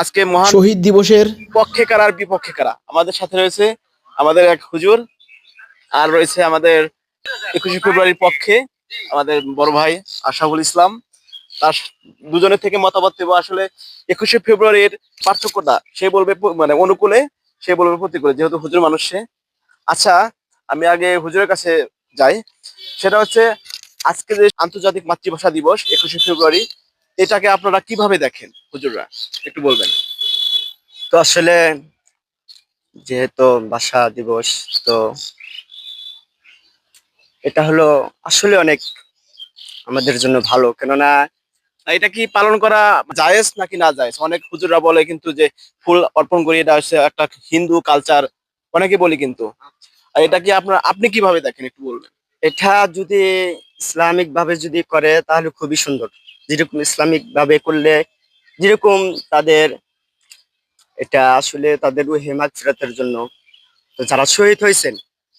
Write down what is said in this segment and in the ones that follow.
আজকে মহান শহীদ দিবসের পক্ষে কারা আর বিপক্ষে কারা? আমাদের সাথে রয়েছে আমাদের এক হুজুর আর রয়েছে আমাদের একুশে ফেব্রুয়ারির পক্ষে আমাদের বড় ভাই আশাফুল ইসলাম। তার দুজনের থেকে মতামত দেবো আসলে একুশে ফেব্রুয়ারির পার্থক্যটা সে বলবে মানে অনুকূলে সে বলবে প্রতিকূলে যেহেতু হুজুর মানুষ সে। আচ্ছা আমি আগে হুজুরের কাছে যাই। সেটা হচ্ছে আজকে যে আন্তর্জাতিক মাতৃভাষা দিবস একুশে ফেব্রুয়ারি এটাকে আপনারা কীভাবে দেখেন? হুজুররা একটু বলবেন। তো আসলে যেহেতু ভাষা দিবস তো এটা হলো আসলে অনেক আমাদের জন্য ভালো। কেননা এটা কি পালন করা জায়েজ নাকি না জায়েজ? অনেক হুজুররা বলে কিন্তু যে ফুল অর্পণ করি এটা হচ্ছে একটা হিন্দু কালচার অনেকে বলি কিন্তু। আর এটা কি আপনার আপনি কীভাবে দেখেন একটু বলবেন? এটা যদি ইসলামিক ভাবে যদি করে তাহলে খুবই সুন্দর। যেরকম ইসলামিক ভাবে করলে, যেরকম তাদের এটা আসলে তাদের হেমাক ফেরাতের জন্য। তো যারা শহীদ হয়েছেন,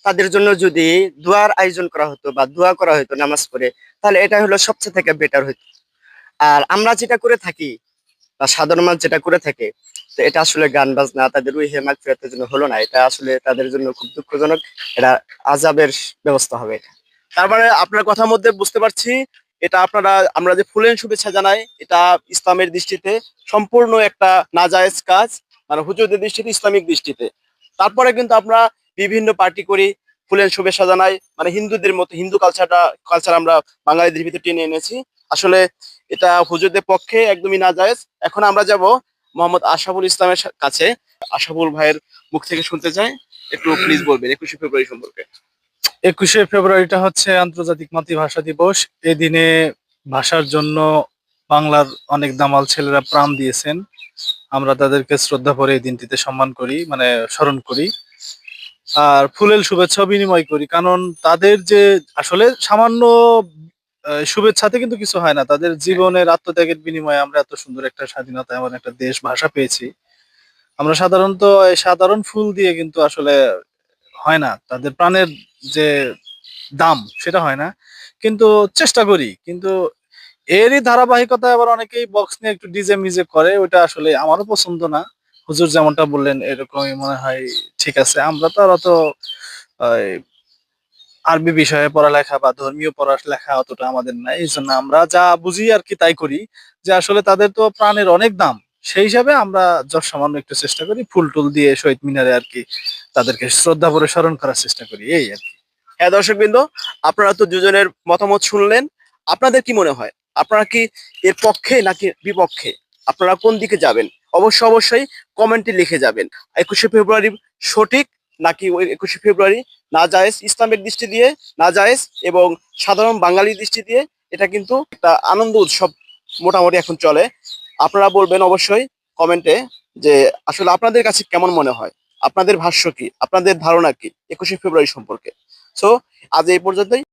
তাদের জন্য যদি দোয়ার আয়োজন করা হতো বা দোয়া করা হতো নামাজ পড়ে, তাহলে এটা হলো সবচেয়ে থেকে বেটার হতো আর আমরা যেটা করে থাকি, বা সাধারণ মানুষ যেটা করে থাকে, তো এটা আসলে গান বাজনা, তাদের ওই হেমাক ফেরাতের জন্য হলো না। এটা আসলে তাদের জন্য খুব দুঃখজনক। এটা আজাবের ব্যবস্থা হবে তার মানে আপনার কথার মধ্যে বুঝতে পারছি এটা আপনারা, আমরা যে ফুলের শুভেচ্ছা জানাই, এটা ইসলামের দৃষ্টিতে সম্পূর্ণ একটা নাজায়েজ কাজ মানে হুজুরদের দৃষ্টিতে, ইসলামিক দৃষ্টিতে। তারপরে কিন্তু আমরা বিভিন্ন পার্টি করি, ফুলের শুভেচ্ছা জানাই মানে হিন্দুদের মতো, হিন্দু কালচারটা কালচার আমরা বাঙালিদের ভিতরে টেনে এনেছি। আসলে এটা হুজুরদের পক্ষে একদমই নাজায়েজ। এখন আমরা যাব মোহাম্মদ আশাফুল ইসলামের কাছে। আশাফুল ভাইয়ের মুখ থেকে শুনতে চাই। একটু প্লিজ বলবেন, একুশে ফেব্রুয়ারি সম্পর্কে। একুশে ফেব্রুয়ারিটা হচ্ছে আন্তর্জাতিক মাতৃভাষা দিবস। এই দিনে ভাষার জন্য বাংলার অনেক দামাল ছেলেরা প্রাণ দিয়েছেন। আমরা তাদেরকে শ্রদ্ধা করে এই দিনটিতে সম্মান করি মানে স্মরণ করি। আর ফুলেল শুভেচ্ছা বিনিময় করি, কারণ তাদের যে আসলে সামান্য শুভেচ্ছাতে কিন্তু কিছু হয় না। তাদের জীবনের আত্মত্যাগের বিনিময়ে আমরা এত সুন্দর একটা স্বাধীনতা, এমন একটা দেশ ভাষা পেয়েছি। আমরা সাধারণত সাধারণ ফুল দিয়ে কিন্তু আসলে হয় না। তাদের প্রাণের যে দাম, সেটা হয় না। কিন্তু চেষ্টা করি, কিন্তু এরই ধারাবাহিকতা আবার অনেকেই বক্স নিয়ে একটু ডিজে মিজে করে, ওইটা আসলে আমারও পছন্দ না। হুজুর যেমনটা বললেন, এরকমই মনে হয়, ঠিক আছে। আমরা তো আর অত আরবি বিষয়ে পড়ালেখা বা ধর্মীয় পড়ালেখা অতটা আমাদের নাই। এই জন্য আমরা যা বুঝি আর কি তাই করি, যে আসলে তাদের তো প্রাণের অনেক দাম। সেই হিসাবে আমরা যত সামান্য একটু চেষ্টা করি, ফুল টুল দিয়ে শহীদ মিনারে আর কি তাদেরকে শ্রদ্ধা করে স্মরণ করার চেষ্টা করি, এই আর কি। হ্যাঁ দর্শকবৃন্দ, আপনারা তো দুজনের মতামত শুনলেন। আপনাদের কি মনে হয়? আপনারা কি এর পক্ষে নাকি বিপক্ষে? আপনারা কোন দিকে যাবেন? অবশ্য অবশ্যই কমেন্টে লিখে যাবেন। একুশে ফেব্রুয়ারি সঠিক নাকি ওই একুশে ফেব্রুয়ারি না জায়েজ ইসলামের দৃষ্টি দিয়ে না জায়েজ এবং সাধারণ বাঙালি দৃষ্টি দিয়ে, এটা কিন্তু একটা আনন্দ উৎসব মোটামুটি এখন চলে। আপনারা বলবেন অবশ্যই কমেন্টে যে আসলে আপনাদের কাছে কেমন মনে হয়? আপনাদের ভাষ্য কি? আপনাদের ধারণা কি? একুশে ফেব্রুয়ারি সম্পর্কে। সো আজ এই পর্যন্তই।